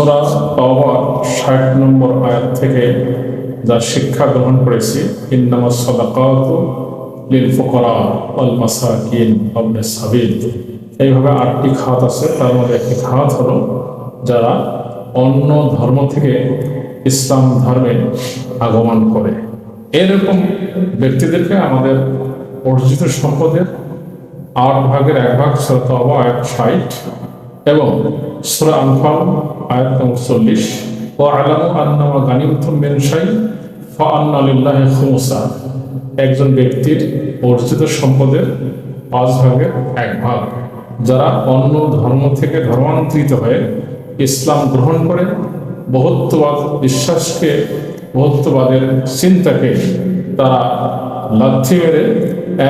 সোরা তাওবা ষাট নম্বর আয়াত থেকে যা শিক্ষা গ্রহণ করেছি ইন্নামা সদাকাত লিল ফুকরা আল মাসাকিন আবনে সাবিল। এইভাবে আটটি খাত আছে, তার মধ্যে একটি খাত হলো যারা অন্য ধর্ম থেকে ইসলাম ধর্মে আগমন করে। এরকম ব্যক্তিদেরকে আমাদের অর্জিত সম্পদের আট ভাগের এক ভাগ শ্রোত আয়াত ষাট এবং সুরা আনফাল আয়াত নম্বর চল্লিশ। ও আলামু আন্নামা গানিমতুম মিন শাই, ফা আন্না লিল্লাহি খুমুসা। একজন ব্যক্তির অর্জিত সম্পদের পাঁচ ভাগের এক ভাগ। যারা অন্য ধর্ম থেকে ধর্মান্তরিত হয়ে ইসলাম গ্রহণ করে, বহুত্ববাদ বিশ্বাসকে, বহুত্ববাদের চিন্তাকে তারা লাথি মেরে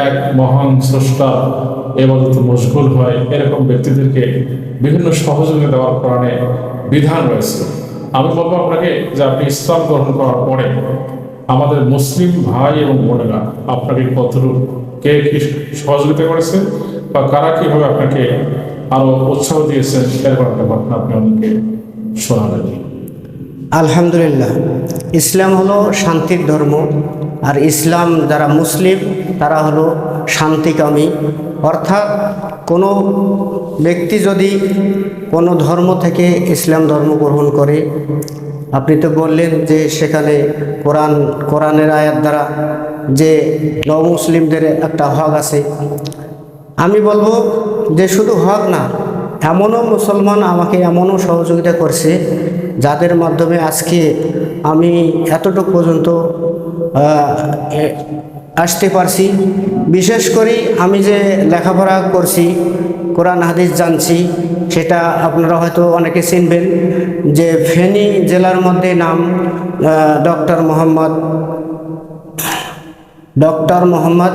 এক মহান স্রষ্টা এবাদত মশগুল হয়, এরকম ব্যক্তিদেরকে বিভিন্ন সহযোগিতা দেওয়ার কারণে বিধান রয়েছে। আমি বলব আপনাকে যে আপনি ইসলাম গ্রহণ করার পরে আমাদের মুসলিম ভাই এবং বোনেরা আপনাকে কতটুকু কে কি সহযোগিতা করেছে বা কারা কীভাবে আপনাকে আরও উৎসাহ দিয়েছেন এরকম একটা ঘটনা আপনি আমাকে শোনাবেন আলহামদুলিল্লাহ, ইসলাম হলো শান্তির ধর্ম, আর ইসলাম যারা মুসলিম তারা হলো শান্তিকামী। অর্থাৎ কোনো ব্যক্তি যদি কোনো ধর্ম থেকে ইসলাম ধর্ম গ্রহণ করে, আপনি তো বললেন যে সেখানে কোরআন, কোরআনের আয়াত দ্বারা যে নমুসলিমদের একটা হক আছে। আমি বলব যে শুধু হক না, এমনও মুসলমান আমাকে এমনও সহযোগিতা করছে যাদের মাধ্যমে আজকে আমি এতটুকু পর্যন্ত আসতে পারছি। বিশেষ করে আমি যে লেখাপড়া করছি, কোরআন, হাদিস জানছি, সেটা আপনারা হয়তো অনেকে চিনবেন যে ফেনী জেলার মধ্যে নাম ডক্টর মোহাম্মদ ডক্টর মোহাম্মদ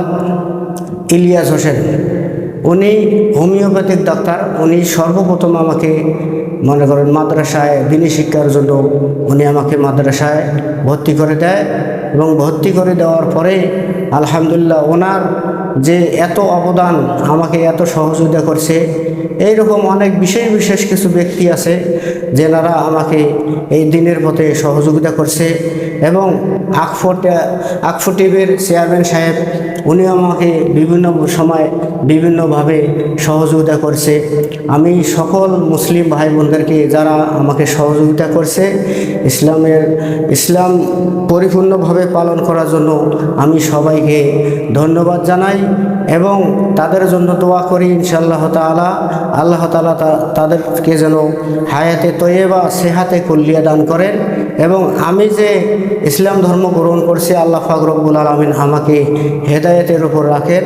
ইলিয়াস হোসেন। উনি হোমিওপ্যাথিক ডাক্তার, উনি সর্বপ্রথম আমাকে মনে করেন মাদ্রাসায় দিনী শিক্ষার জন্য উনি আমাকে মাদ্রাসায় ভর্তি করে দেয়। এবং ভর্তি করে দেওয়ার পরে, আলহামদুলিল্লাহ, ওনার যে এত অবদান আমাকে এত সহযোগিতা করছে এই রকম অনেক বিশেষ বিশেষ কিছু ব্যক্তি আছে, যেনারা আমাকে এই দিনের পথে সহযোগিতা করছে এবং আকফট আকফো টিভির চেয়ারম্যান সাহেব উনি আমাকে বিভিন্ন সময় বিভিন্নভাবে সহযোগিতা করছে। আমি সকল মুসলিম ভাই বোনদেরকে যারা আমাকে সহযোগিতা করছে, ইসলামের, ইসলাম পরিপূর্ণভাবে পালন করার জন্য আমি সবাইকে ধন্যবাদ জানাই এবং তাদের জন্য দোয়া করি ইনশাআল্লাহ তাআলা। আল্লাহ তালা তাদেরকে যেন হায়াতে তৈবা সেহাতে কল্লিয়া দান করেন। এবং আমি যে ইসলাম ধর্ম গ্রহণ করছি আল্লাহ ফাকরবুল আলমিন আমাকে হেদায়তের উপর রাখেন।